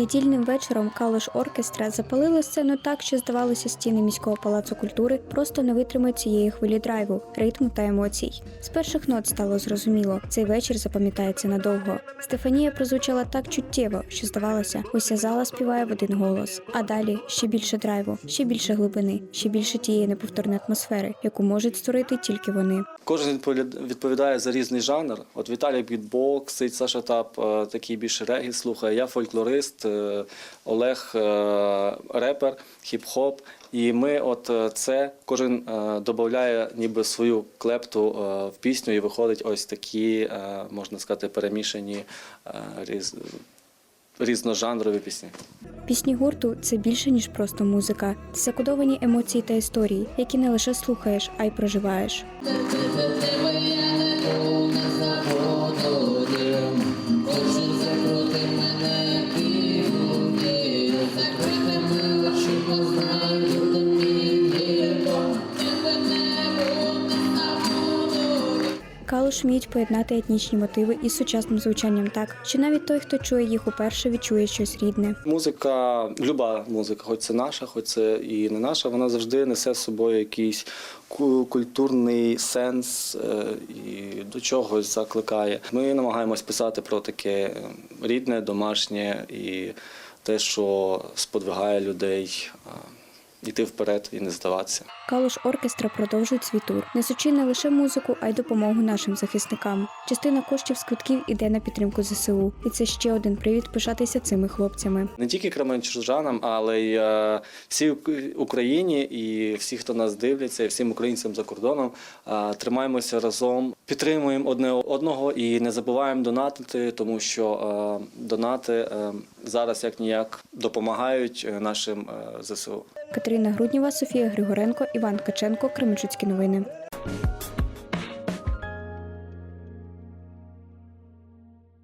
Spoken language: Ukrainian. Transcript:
Недільним вечором Калош оркестра запалило сцену так, що здавалося, стіни міського палацу культури просто не витримають цієї хвилі драйву, ритму та емоцій. З перших нот стало зрозуміло, цей вечір запам'ятається надовго. Стефанія прозвучала так чуттєво, що здавалося, уся зала співає в один голос. А далі ще більше драйву, ще більше глибини, ще більше тієї неповторної атмосфери, яку можуть створити тільки вони. Кожен відповіда- відповідає за різний жанр. От Віталій бітбоксить, Саша Тап е, такий більше регі слухає. Я фольклорист, Олег е, репер, хіп-хоп. І ми, от е, це кожен е, додає ніби свою клепту е, в пісню, і виходить ось такі, е, можна сказати, перемішані е, різ, різножанрові пісні. Пісні гурту це більше ніж просто музика. Це закодовані емоції та історії, які не лише слухаєш, а й проживаєш. Калуш вміють поєднати етнічні мотиви із сучасним звучанням так, що навіть той, хто чує їх уперше, відчує щось рідне. Музика, люба музика, хоч це наша, хоч це і не наша, вона завжди несе з собою якийсь культурний сенс е, і до чогось закликає. Ми намагаємось писати про таке е, рідне, домашнє і те, що сподвигає людей йти вперед і не здаватися. Калуш оркестра продовжують свій тур, несучи не лише музику, а й допомогу нашим захисникам. Частина коштів з квитків іде на підтримку ЗСУ, і це ще один привід пишатися цими хлопцями. Не тільки кременчужанам, але й е, всій Україні і всі, хто нас дивляться, і всім українцям за кордоном. е, Тримаємося разом, підтримуємо одне одного і не забуваємо донатити, тому що е, донати зараз як ніяк допомагають нашим ЗСУ. Катерина Грудніва, Софія Григоренко, Іван Каченко, Кременчуцькі новини.